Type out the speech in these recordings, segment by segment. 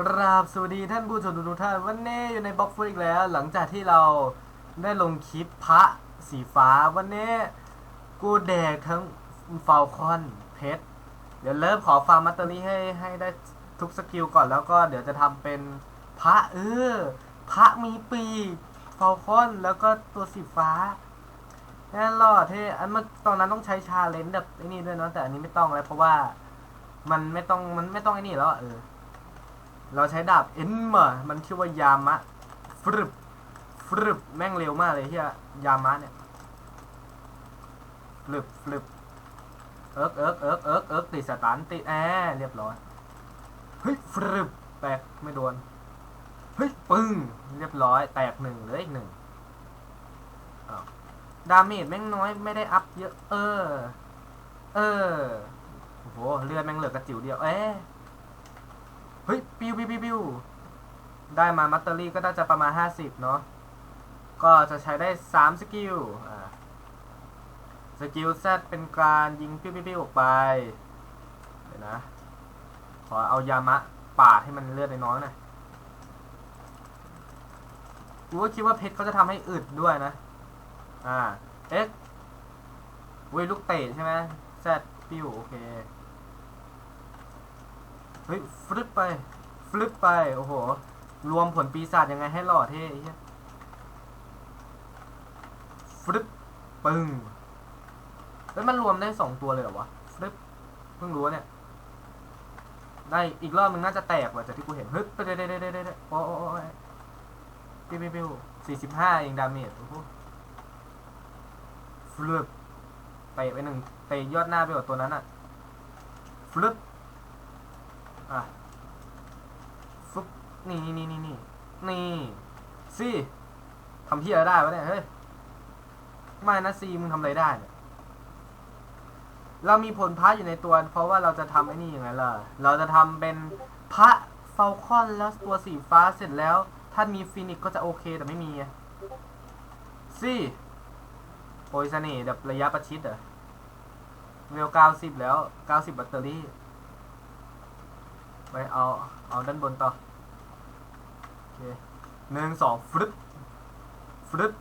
กราบสวัสดีท่านผู้ชมทุกท่านวันนี้อยู่ในบ็อกฟุตอีกแล้ว หลังจากที่เราได้ลงคลิปพระสีฟ้าวันนี้กูแดกทั้งฟาลคอนเพชรเดี๋ยวเริ่มขอฟาร์มมัตเตอรี่ให้ให้ได้ทุกสกิลก่อนแล้วก็เดี๋ยวจะทำเป็นพระเออพระมีปีฟาลคอนแล้วก็ตัวสีฟ้าแน่นอนเท่อันเมื่อตอนนั้นต้องใช้ชาเลนจ์แบบไอ้นี่ด้วยเนาะแต่อันนี้ไม่ต้องแล้วเพราะว่ามันไม่ต้องมันไม่ต้องไอ้นี่แล้วเออ เราใช้ดาบเอ็นมามันชื่อว่ายามะฟรึบฟรึบแม่งเร็วมากเลยเฮียยามะเนี่ยฟลึบฟลึบเอิร์กเอิร์กเอิร์กเอิร์กเอิร์กติดสตันติดแอร์เรียบร้อยเฮ้ยฟรึบแตกไม่โดนเฮ้ยปึ้งเรียบร้อย แตกหนึ่งเหลืออีกหนึ่งดาเมจแม่งน้อยไม่ได้อัพเยอะ เออ เออโอ้โหเลือดแม่งเหลือกระจิ๋วเดียว เอ๊ะ เฮ้ยปิวปิวปิวปิวได้มามัตเตอรี่ก็น่าจะประมาณ 50 เนาะก็จะใช้ได้ 3 สกิลสกิลแซดเป็นการยิงปิ้วปิ้วปิ้วออกไปเดี๋ยวนะ ขอเอายามะปาดให้มันเลือดน้อยๆหน่อยกูก็คิดว่าเพชรเขาจะทำให้อึดด้วยนะ อ่า เอ็กเว้ยลูกเตะใช่ไหมแซดปิ้วโอเค เฮ้ยฟลิปไปฟลิปไป โอ้โห รวมผลปีศาจยังไงให้หล่อเท่ไอ้เหี้ยฟลิปปึ้งแล้วมันรวมได้สองตัวเลยเหรอวะฟลิปเพิ่งรู้เนี่ย ได้อีกรอบมึงน่าจะแตกว่ะจากที่กูเห็นเฮ้ยไปเด้เด้เด้เด้เด้โอ้โอ้โอ้ปิ้วปิ้วปิ้วสี่สิบห้าเองดาเมจโอ้โหฟลิปเตะไปหนึ่งเตะยอดหน้าไปกว่าตัวนั้นอะฟลิป อะฟึบนี่นี่นี่นี่นี่นี่ซีทำเพี้ยอะไรได้วะเนี่ยเฮ้ยไม่นะซีมึงทำอะไรได้เนี่ยเรามีผลพระอยู่ในตัว เพราะว่าเราจะทำไอ้นี่ยังไงล่ะเราจะทำเป็นพระเฟลคอนแล้วตัวสีฟ้าเสร็จแล้ว ถ้ามีฟินิกก็จะโอเคแต่ไม่มีซีโอยเสน่ห์แบบระยะประชิดเหรอเวลเก้าสิบแล้วเก้าสิบแบตเตอรี่ ไปเอาเอาด้านบนต่อโอเคหนึ่งสองฟลึบฟลึบ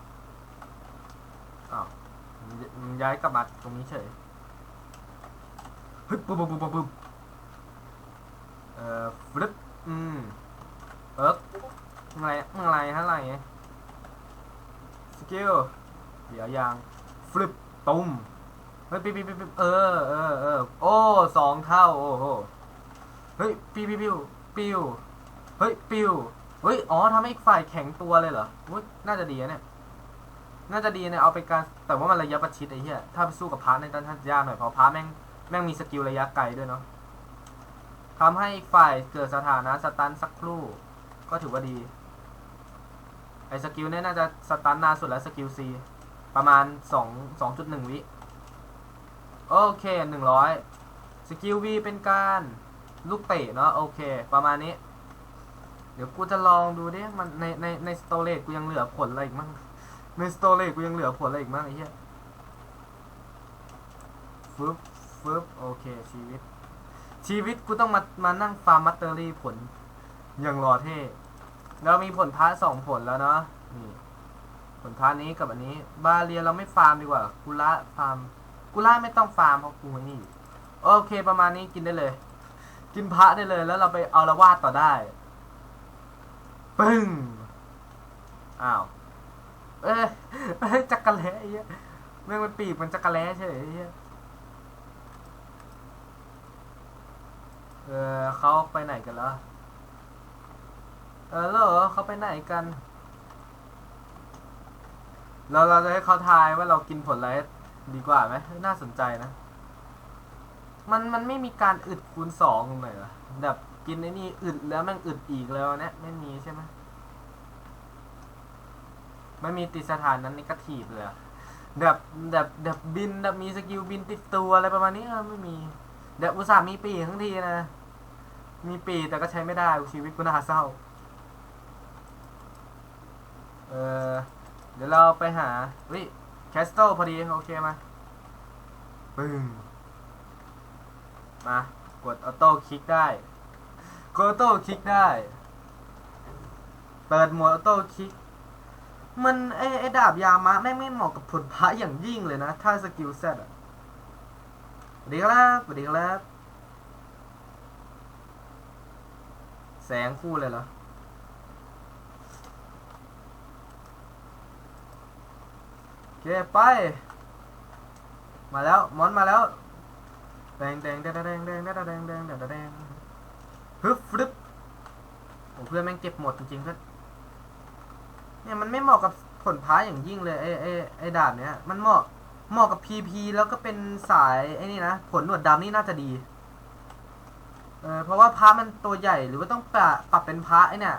อ้าวมันย้ายกลับมาตรงนี้เฉยเฮ้ยปุ๊บปุ๊บปุ๊บปุ๊บเอ่อฟลึบอืมเอิร์กอะไรมึงอะไรฮะอะไรสกิลเดี๋ยวยางฟลึบตุ้มเฮ้ยปิ๊บปิ๊บปิ๊บปิ๊บเออเออเออโอ้สองเท่าโอ้โห เฮ้ยปิวปิวปิวปิวเฮ้ยปิวเฮ้ยอ๋อทำให้อีกฝ่ายแข็งตัวเลยเหรออุ๊ยน่าจะดีนะเนี่ยน่าจะดีเนี่ยเอาไปการแต่ว่ามันระยะประชิดไอ้เหี้ยถ้าไปสู้กับพาร์ทในด้านท่านยากหน่อยเพราะพาร์ทแม่งแม่งมีสกิลระยะไกลด้วยเนาะทำให้อีกฝ่ายเกิดสถานะสตันสักครู่ ก็ถือว่าดีไอ้สกิลเนี่ยน่าจะสตันนานสุดแล้วสกิลซีประมาณสองสองจุดหนึ่งวิ โอเคหนึ่งร้อยสกิลวีเป็นการ ลูกเตะเนาะโอเค ประมาณนี้ เดี๋ยวกูจะลองดูดิมันในในในสโตเลตกูยังเหลือผลอะไรอีกมั่งในสโตเลตกูยังเหลือผลอะไรอีกมั่งไอ้เหี้ยฟึบฟึบโอเค ชีวิต ชีวิตกูต้องมามานั่งฟาร์มมัตเตอรี่ผลอย่างรอเท่เรามีผลพาร์ทสองผลแล้วเนาะนี่ผลพาร์ทนี้กับอันนี้ บาเรียเราไม่ฟาร์มดีกว่ากุละฟาร์มกุละไม่ต้องฟาร์มเพราะกูนี่โอเคประมาณนี้กินได้เลย กินพระได้เลย แล้วเราไปเอาละวาดต่อได้ปึ้งอ้าวเอ้ยเอ้ยจักรแล้เหี้ยแม่งมันปีกมันจักรแล้เฉยไอ้เหี้ยเออเขาไปไหนกันแล้วเออแล้วเหรอเขาไปไหนกัน เราเราจะให้เขาทายว่าเรากินผลอะไรดีกว่าไหมน่าสนใจนะ มันมันไม่มีการอึดคูณสองตรงไหนเหรอแบบกินไอ้นี่อึดแล้วมันอึดอีกแล้วเนี่ยไม่มีใช่ไหมไม่มีติดสถานนั้นนิกทีฟเลยแบบแบบแบบบินแบบมีสกิลบินติดตัวอะไรประมาณนี้ไม่มีแบบอุตส่าห์มีปีทั้งทีนะ มีปีแต่ก็ใช้ไม่ได้ชีวิตกูน่าเศร้า เออเดี๋ยวเราไปหาวิแคสโตพอดี โอเคมาปึ้ง มา กดออโต้คลิกได้ กดออโต้คลิกได้ เปิดโหมดออโต้คลิก มันไอไอดาบยามะแม่งไม่เหมาะกับผลพระอย่างยิ่งเลยนะ ถ้าสกิลเซตอะสวัสดีครับสวัสดีครับ แสงคู่เลยเหรอโอเคไป มาแล้ว มอนมาแล้ว แดงแดงแดงแดงแดงแดงแดงแดงแดงแดงฮึบฟึบโอ้เพื่อนแม่งเก็บหมดจริงๆเพื่อนเนี่ยมันไม่เหมาะกับผลพ้าอย่างยิ่งเลยไอ้ไอ้ไอ้ดาบเนี้ยมันเหมาะเหมาะกับพีพีแล้วก็เป็นสายไอ้นี่นะผลหนวดดำนี่น่าจะดีเออเพราะว่าพระมันตัวใหญ่หรือว่าต้องปรับปรับเป็นพระไอ้เนี่ย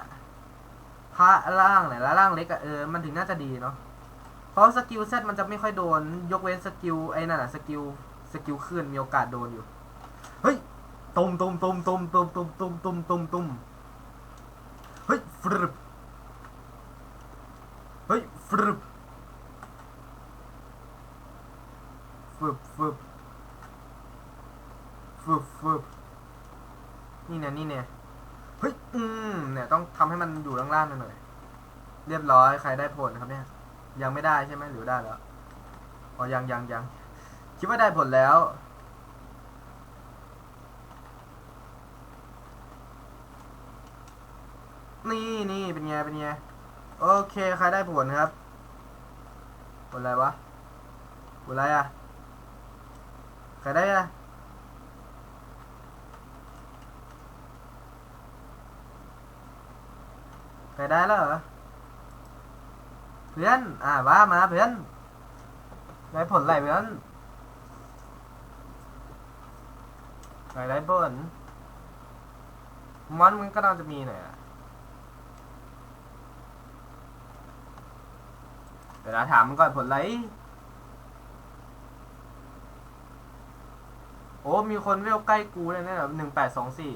พระล่างเนี่ยแล้วล่างเล็กอะเออมันถึงน่าจะดีเนาะเพราะสกิลเซตมันจะไม่ค่อยโดนยกเว้นสกิลไอ้นั่นอะสกิล สกิลขึ้นมีโอกาสโดนอยู่ เฮ้ยตุมตุมตุมตุมตุมตุมตุมตุมตุมตุมเฮ้ยฟรึบเฮ้ยฟรึบฟึบฟึบฟึบฟึบนี่เนี่ยนี่เนี่ยเฮ้ยอืมเนี่ยต้องทำให้มันอยู่ล่างๆหน่อยเรียบร้อยใครได้ผลครับเนี่ย ยังไม่ได้ใช่ไหมหรือได้แล้วอ๋อยังยังยัง คิดว่าได้ผลแล้ว นี่นี่เป็นไงเป็นไงโอเคใครได้ผลครับผลอะไรวะผลอะไรอะใครได้อะใครได้แล้วเหรอเพื่อน อ่าว่ามาเพื่อน ได้ผลอะไรเพื่อน ใครได้ผลมอนมันก็น่าจะมีหน่อยอะเดี๋ยวเราถามมันก่อนผลไรโอ้มีคนเวลใกล้กูเลยเนี่ยหนึ่งแปดสองสี่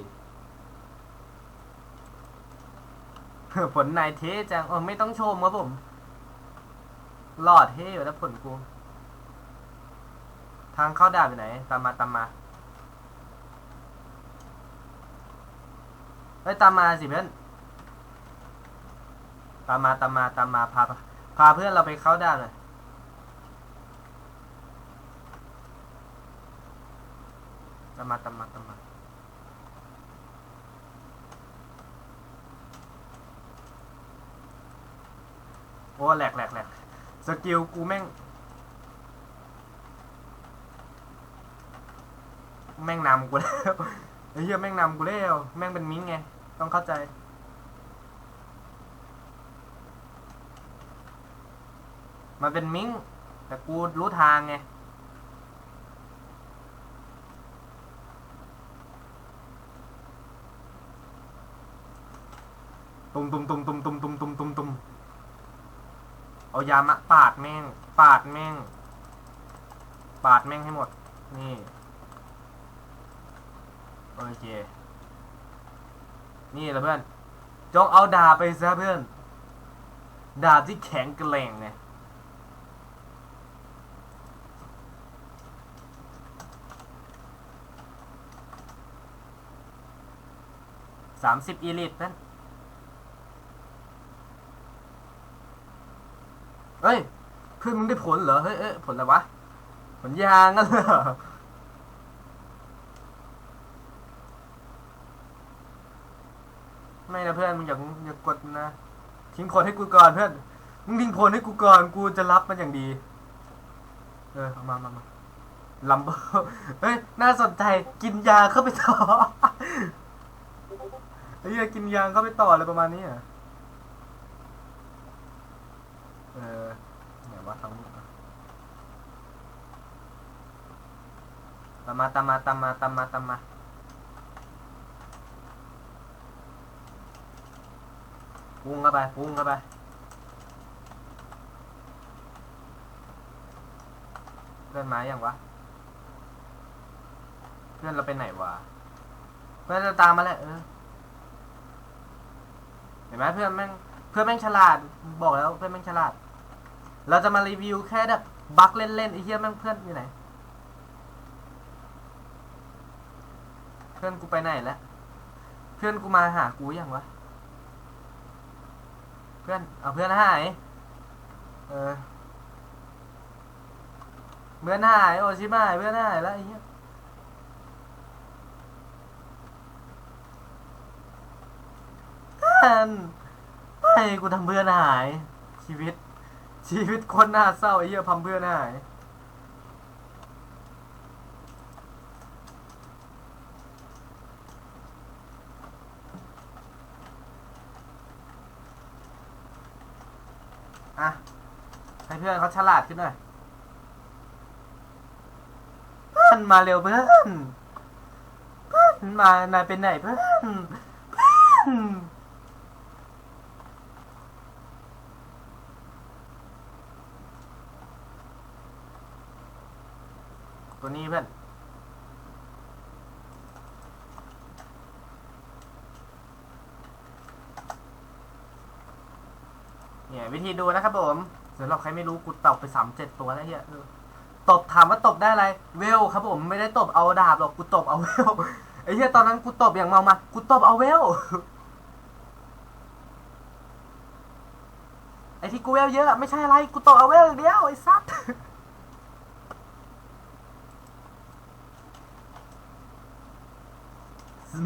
ผลนายเทจังเออไม่ต้องชมครับผมหลอดเท่อยู่แล้วผลกู ทางเข้าด่านอยู่ไหน ตามมาตามมา เฮ้ยตามมาสิเพื่อน ตามมาตามมาตามมาพาพาเพื่อนเราไปเข้าด่านหน่อยตามมาตามมาตามมาโอ้แหลกแหลกแหลกสกิลกูแม่ง แม่งนำกูแล้ว ไอ้เหี้ยแม่งนำกูแล้วแม่งเป็นมิ้งไง ต้องเข้าใจมันเป็นมิ้ง แต่กูรู้ทางไง ตุมตุมตุมตุมตุมตุมตุมตุมตุมเอายามะปาดแม่ง ปาดแม่ง ปาดแม่งให้หมด นี่ โอเค นี่ละเพื่อน จงเอาดาบไปซะเพื่อน ดาบที่แข็งแกร่งไงสามสิบอีลิตนั่นเฮ้ย เพื่อนมึงได้ผลเหรอ เฮ้ยเอ้ยผลอะไรวะ ผลยางกันเหรอ ไม่ นะเพื่อนมึงอย่าอย่ากดนะทิ้งผลให้กูก่อนเพื่อนมึงทิ้งผลให้กูก่อนกูจะรับมันอย่างดี เออเอามามามาลัมเบอร์เฮ้ยน่าสนใจกินยาเข้าไปต่อเฮ้ยกินยาเข้าไปต่ออะไรประมาณนี้อะเออไหนว่าทางนี้ตามมาตามมาตามมาตามมาตามมา ปุ้งเข้าไปปุ้งเข้าไปเพื่อนมาอย่างวะเพื่อนเราไปไหนวะเพื่อนเราตามมาแล้วเออเห็นไหมเพื่อนแม่งเพื่อนแม่งฉลาดบอกแล้วเพื่อนแม่งฉลาด เราจะมารีวิวแค่แบบบั๊กเล่นๆไอ้เหี้ยแม่งเพื่อนอยู่ไหนเพื่อนกูไปไหนแล้วพื่อนกูมาหากูยังวะ เพื่อนเอาเพื่อนหาย เออ เพื่อนหาย โอชิบายเพื่อนหายแล้วไอ้เงี้ยเพื่อนให้กูทำเพื่อนหาย ชีวิต ชีวิตคนน่าเศร้าไอ้เหี้ยพัมเพื่อนหาย อะ ให้เพื่อนเขาฉลาดขึ้นหน่อยเพื่อนมาเร็วเพื่อนเพื่อนมานายเป็นไหนเพื่อนเพื่อนตัวนี้เพื่อนเนี่ยวิธีดูนะครับผม สำหรับใครไม่รู้กูตบไปสามเจ็ดตัวแล้วเฮียตบถามว่าตบได้อะไร เวลครับผมไม่ได้ตบเอาดาบหรอกกูตบเอาเวลไอ้เฮียตอนนั้นกูตบอย่างเมามากูตบเอาเวลไอ้ที่กูเวลเยอะไม่ใช่อะไรกูตบเอาเวลอย่างเดียวไอ้สัส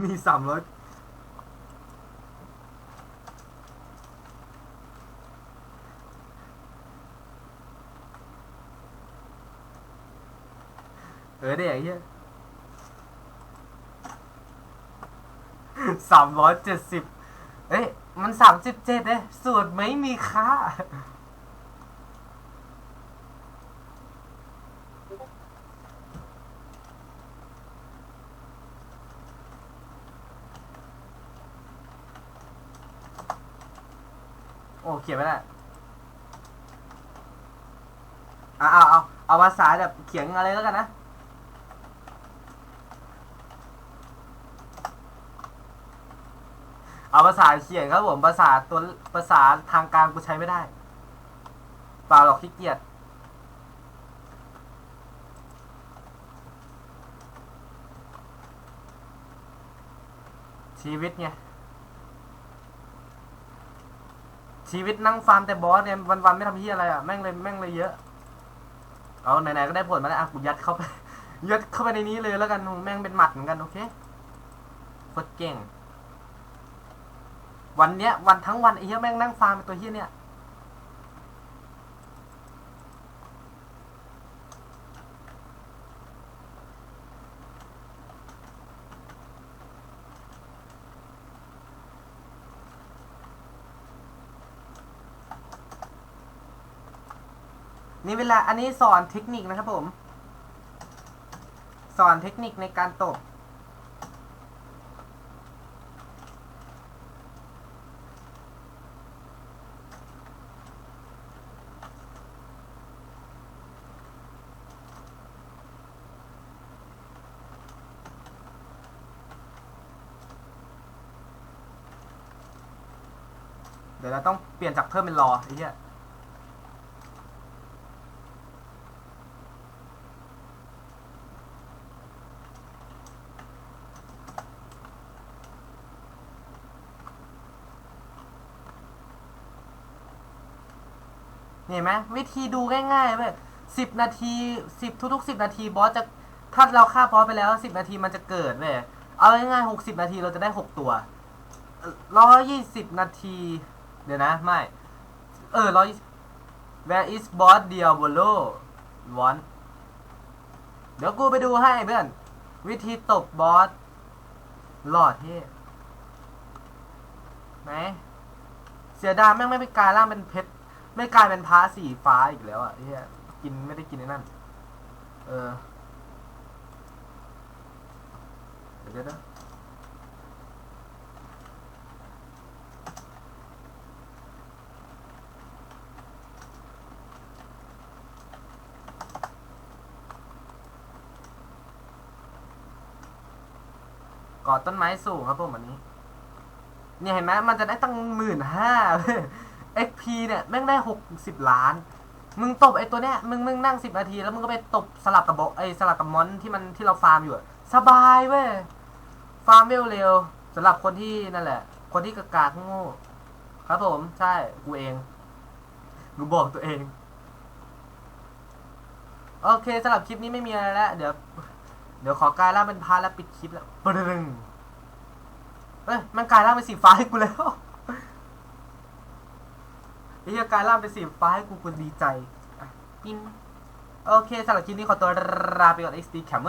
มีสามร้อย เออเด็กเฮียสามร้อยเจ็ดสิบเอ้ย มันสามสิบเจ็ดเอ้สูตรไม่มีค่า โอ้ เขียนไม่ได้เอาเอาเอาเอาภาษาแบบเขียนอะไรแล้วกันนะ เอาภาษาเขียนครับผมภาษาตัวภาษาทางการกูใช้ไม่ได้เปล่าหรอกขี้เกียจชีวิตไงชีวิตนั่งฟาร์มแต่บอสเนี่ยวันๆไม่ทำที่อะไรอะแม่งเลยแม่งเลยเยอะ เอาไหนๆก็ได้ผลมาแล้วอะกูยัดเข้าไปยัดเข้าไปในนี้เลยแล้วกันแม่งเป็นหมัดเหมือนกันโอเคโคตรเก่ง วันเนี้ยวันทั้งวันไอ้เหี้ยแม่งนั่งฟาร์มตัวเหี้ยเนี่ยนี่เวลาอันนี้สอนเทคนิคนะครับผม สอนเทคนิคในการตบ ดี๋ยวเราต้องเปลี่ยนจากเพิ่มเป็นรอไอ้เหี้ยเห็นไหมวิธีดูง่ายๆเว้ยสิบนาทีสิบทุกๆสิบนาทีบอสจะถ้าเราฆ่าบอสไปแล้วสิบนาทีมันจะเกิดเว้ยเอาง่ายๆหกสิบนาทีเราจะได้หกตัวร้อยยี่สิบนาที เดี๋ยวนะ ไม่ เออร้อย where is boss Diablo one เดี๋ยวกูไปดูให้เพื่อน วิธีตบบอสหลอดเท่ไหนเสียดายแม่งไม่ไปกลายร่างเป็นเพชรไม่กลายเป็นพระสีฟ้าอีกแล้วอะเฮียกินไม่ได้กินไอ้นั่น เออเดี๋ยวนะ ก่อต้นไม้สูงครับผมอันนี้ เนี่ยเห็นไหมมันจะได้ตั้งหมื่นห้า XP เนี่ยแม่งได้หกสิบล้าน มึงตบไอ้ตัวเนี้ยมึงมึงนั่งสิบนาที แล้วมึงก็ไปตบสลับกับโบไอ้สลับกับมอนที่มันที่เราฟาร์มอยู่อะสบายเว้ยฟาร์มเร็วเร็วสำหรับคนที่นั่นแหละ คนที่กากากโง่ครับผม ใช่กูเองกูบอกตัวเอง โอเคสำหรับคลิปนี้ไม่มีอะไรแล้วเดี๋ยว เดี๋ยวขอกลายร่างเป็นพาแล้วปิดคลิปแล้วปรึงเอ้ยมันกลายร่างเป็นสีฟ้าให้กูแล้วไอ้เหี้ยกลายร่างเป็นสีฟ้าให้กูกูดีใจอะปิ้นโอเคสำหรับคลิปนี้ขอตัวลาไปก่อน XD แคมเม